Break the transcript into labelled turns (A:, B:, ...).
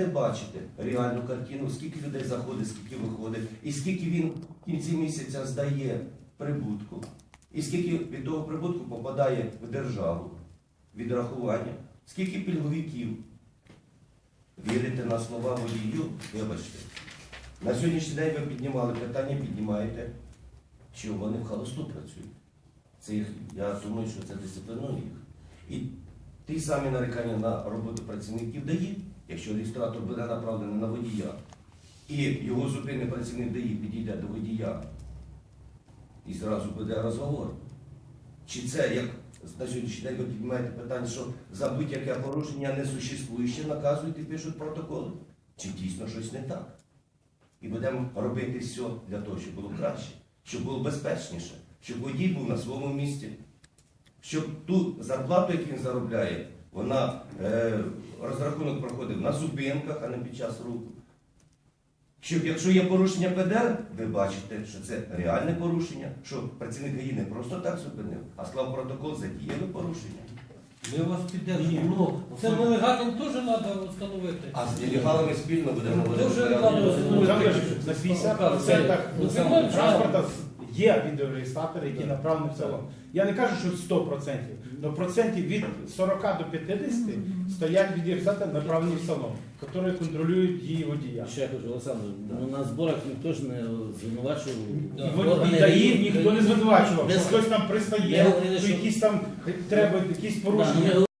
A: будете бачити реальну картину, скільки людей заходить, скільки виходить, і скільки він в кінці місяця здає прибутку, і скільки від того прибутку попадає в державу, відрахування, скільки пільговиків. Вірите на слова водію, вибачте. На сьогоднішній день ви піднімали питання, піднімаєте, що вони в холосту працюють. Це їх, я думаю, що це дисциплінує їх. І ті самі нарікання на роботу працівників ДАІ, якщо реєстратор буде направлений на водія, і його зупинний працівник ДАІ підійде до водія, і зразу буде розговор. Чи це, як на сьогоднішній день ви піднімаєте питання, що за будь-яке порушення не несуществуюче наказують і пишуть протоколи? Чи дійсно щось не так? І будемо робити все для того, щоб було краще, щоб було безпечніше, щоб водій був на своєму місці, щоб ту зарплату, яку він заробляє, вона е, розрахунок проходив на зупинках, а не під час руху. Щоб якщо є порушення ПДР, ви бачите, що це реальне порушення, що працівник ГАІ не просто так зупинив, а склав протокол за дієве порушення.
B: Ми вас піддержуємо. Ну, це нелегальним теж треба встановити.
A: А з нелегалами спільно будемо
B: Дуже
A: говорити.
B: реально.
C: Олександр на 50%
B: Ну,
C: транспорту є відеореєстратори, які направлені в село. Я не кажу, що 100%, але процентів від 40 до 50 стоять відеореєстратори, направлені в село, які контролюють її водія.
D: Ще я кажу, Олександр, ну, на зборах ніхто ж не звинувачував.
C: І ніхто не звинувачував, що хтось там пристає, що
D: що-
C: якісь там треба якісь порушення.